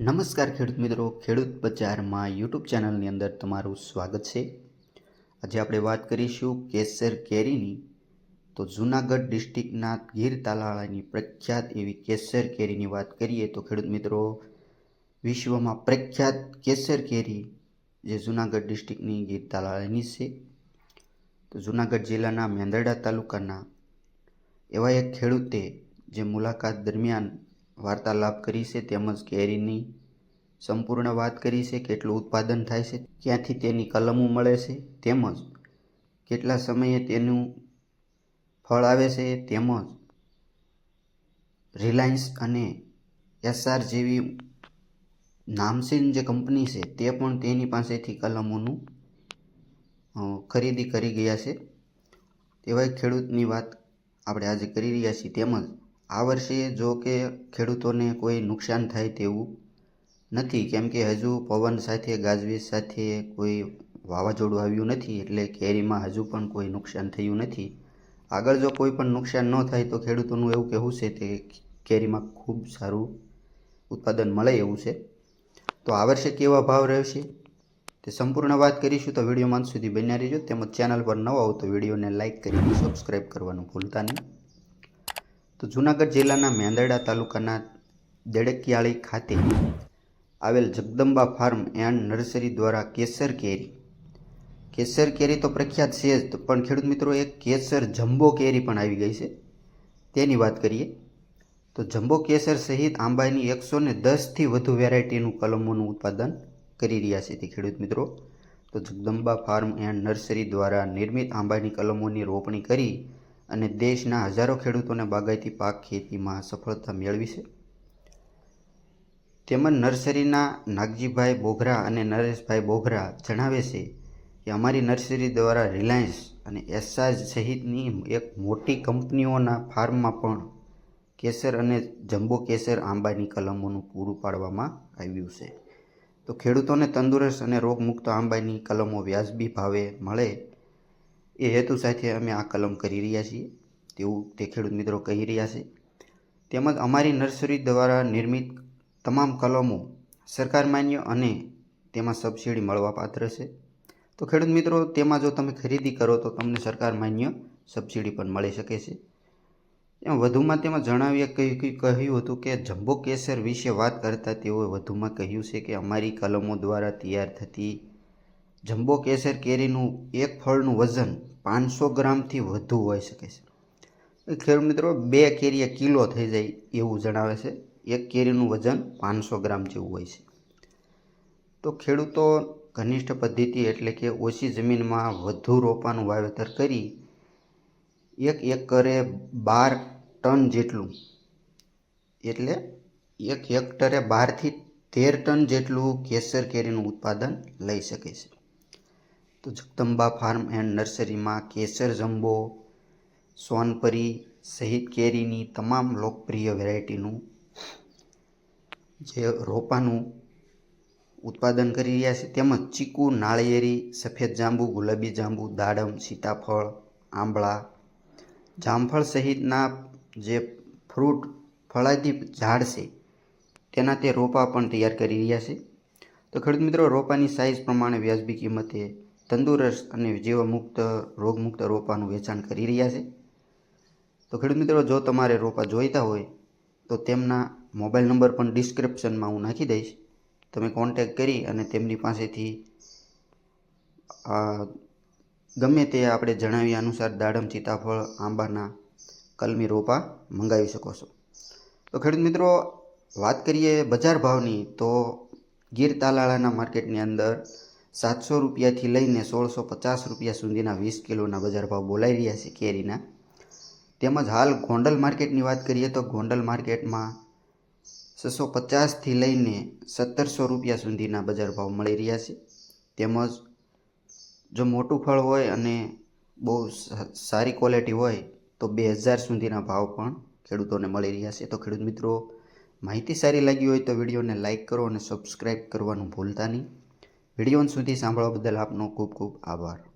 નમસ્કાર ખેડૂત મિત્રો. ખેડૂત બજારમાં યુટ્યુબ ચેનલની અંદર તમારું સ્વાગત છે. આજે આપણે વાત કરીશું કેસર કેરીની. તો જૂનાગઢ ડિસ્ટ્રિક્ટના ગીર તાલાળાની પ્રખ્યાત એવી કેસર કેરીની વાત કરીએ તો ખેડૂત મિત્રો, વિશ્વમાં પ્રખ્યાત કેસર કેરી જે જૂનાગઢ ડિસ્ટ્રિક્ટની ગીર તાલાળાની છે. તો જૂનાગઢ જિલ્લાના મેંદરડા તાલુકાના એવા એક ખેડૂતે જે મુલાકાત દરમિયાન વાર્તાલાપ કરી છે તેમજ કેરીની સંપૂર્ણ વાત કરી છે, કેટલું ઉત્પાદન થાય છે, ક્યાંથી તેની કલમો મળે છે, તેમજ કેટલા સમયે તેનું ફળ આવે છે, તેમજ રિલાયન્સ અને એસઆર જેવી નામસીન જે કંપની છે, તે પણ તેની પાસેથી કલમોનું ખરીદી કરી ગયા છે. તેવા ખેડૂતની વાત આપણે આજે કરી રહ્યા છીએ, તેમજ આ વર્ષે જો કે ખેડૂતોને કોઈ નુકસાન થાય તેવું નથી, કેમ કે હજુ પવન સાથે, ગાજવીજ સાથે કોઈ વાવાઝોડું આવ્યું નથી, એટલે કેરીમાં હજુ પણ કોઈ નુકસાન થયું નથી. આગળ જો કોઈ પણ નુકસાન ન થાય તો ખેડૂતોનું એવું કહેવું છે કે કેરીમાં ખૂબ સારું ઉત્પાદન મળે એવું છે. તો આ વર્ષે કેવા ભાવ રહેશે? તે સંપૂર્ણ વાત કરીશું તો વિડીયોમાં સુધી બન્યા રહેજો. તેમજ ચેનલ પર નવા હો તો વિડીયોને લાઇક કરીને સબસ્ક્રાઈબ કરવાનું ભૂલતા નહીં. તો જૂનાગઢ જિલ્લાના મેંદરડા તાલુકાના દેડકિયાળી ખાતે આવેલ જગદંબા ફાર્મ એન્ડ નર્સરી દ્વારા કેસર કેરી. કેસર કેરી તો પ્રખ્યાત છે જ, પણ ખેડૂત મિત્રો, એક કેસર જમ્બો કેરી પણ આવી ગઈ છે. તેની વાત કરીએ, તો જમ્બો કેસર સહિત આંબાની એકસો ને દસથી વધુ વેરાયટીનું કલમોનું ઉત્પાદન કરી રહ્યા છે તે ખેડૂત મિત્રો. તો જગદંબા ફાર્મ એન્ડ નર્સરી દ્વારા નિર્મિત આંબાની કલમોની રોપણી કરી અને દેશના હજારો ખેડૂતોને બાગાયતી પાક ખેતીમાં સફળતા મેળવી છે. તેમજ નર્સરીના નાગજીભાઈ બોઘરા અને નરેશભાઈ બોઘરા જણાવે છે કે અમારી નર્સરી દ્વારા રિલાયન્સ અને એસાજ સહિતની એક મોટી કંપનીઓના ફાર્મમાં પણ કેસર અને જંબો કેસર આંબાની કલમોનું પૂરું પાડવામાં આવ્યું છે. તો ખેડૂતોને તંદુરસ્ત અને રોગમુક્ત આંબાની કલમો વ્યાજબી ભાવે મળે એ હેતુ સાથે અમે આ કલમ કરી રહ્યા છીએ, તેવું તે ખેડૂત મિત્રો કહી રહ્યા છે. તેમજ અમારી નર્સરી દ્વારા નિર્મિત તમામ કલમો સરકાર માન્ય અને તેમાં સબસિડી મળવાપાત્ર છે. તો ખેડૂત મિત્રો, તેમાં જો તમે ખરીદી કરો તો તમને સરકાર માન્ય સબસિડી પણ મળી શકે છે. એમ વધુમાં તેમાં જણાવીએ કહ્યું હતું કે જમ્બો કેસર વિશે વાત કરતાં તેઓએ વધુમાં કહ્યું છે કે અમારી કલમો દ્વારા તૈયાર થતી જમ્બો કેસર કેરીનું એક ફળનું વજન પાંચસો ગ્રામથી વધુ હોઈ શકે છે. ખેડૂત મિત્રો, બે કેરીએ કિલો થઈ જાય એવું જણાવે છે. એક કેરીનું વજન પાંચસો ગ્રામ જેવું હોય છે. તો ખેડૂતો ઘનિષ્ઠ પદ્ધતિ એટલે કે ઓછી જમીનમાં વધુ રોપાનું વાવેતર કરી એક એકરે બાર ટન જેટલું, એટલે એક હેક્ટરે બારથી તેર ટન જેટલું કેસર કેરીનું ઉત્પાદન લઈ શકે છે. તો જગદંબા ફાર્મ એન્ડ નર્સરીમાં કેસર જંબો સોનપરી સહિત કેરીની તમામ લોકપ્રિય વેરાયટીનું જે રોપાનું ઉત્પાદન કરી રહ્યા છે તેમજ ચીકુ, નાળિયેરી, સફેદ જાંબુ, ગુલાબી જાંબુ, દાડમ, સીતાફળ, આંબળા, જામફળ સહિતના જે ફ્રૂટ ફળાદી ઝાડ છે તેના તે રોપા પણ તૈયાર કરી રહ્યા છે. તો ખેડૂત મિત્રો, રોપાની સાઇઝ પ્રમાણે વ્યાજબી કિંમતે તંદુરસ્ત અને જીવમુક્ત રોગમુક્ત રોપાનું વેચાણ કરી રહ્યા છે. તો ખેડૂત મિત્રો, જો તમારે રોપા જોઈતા હોય, તો તેમના મોબાઈલ નંબર પણ ડિસ્ક્રિપ્શનમાં હું નાખી દઈશ. તમે કોન્ટેક કરી અને તેમની પાસેથી ગમે તે આપણે જણાવ્યા અનુસાર દાડમ, સીતાફળ, આંબાના કલમી રોપા મંગાવી શકો છો. તો ખેડૂત મિત્રો, વાત કરીએ બજાર ભાવની, તો ગીર તાલાળાના માર્કેટની અંદર સાતસો રૂપિયાથી લઈને સોળસો પચાસ રૂપિયા સુધીના વીસ કિલોના બજાર ભાવ બોલાઈ રહ્યા છે કેરીના. તેમજ હાલ ગોંડલ માર્કેટની વાત કરીએ તો ગોંડલ માર્કેટમાં છસો પચાસથી લઈને સત્તરસો રૂપિયા સુધીના બજાર ભાવ મળી રહ્યા છે. તેમજ જો મોટું ફળ હોય અને બહુ સારી ક્વોલિટી હોય તો બે હજાર સુધીના ભાવ પણ ખેડૂતોને મળી રહ્યા છે. તો ખેડૂત મિત્રો, માહિતી સારી લાગી હોય તો વિડીયોને લાઇક કરો અને સબસ્ક્રાઈબ કરવાનું ભૂલતા નહીં. વીડિયો સુધી સાંભળવા બદલ આપનો ખૂબ ખૂબ આભાર.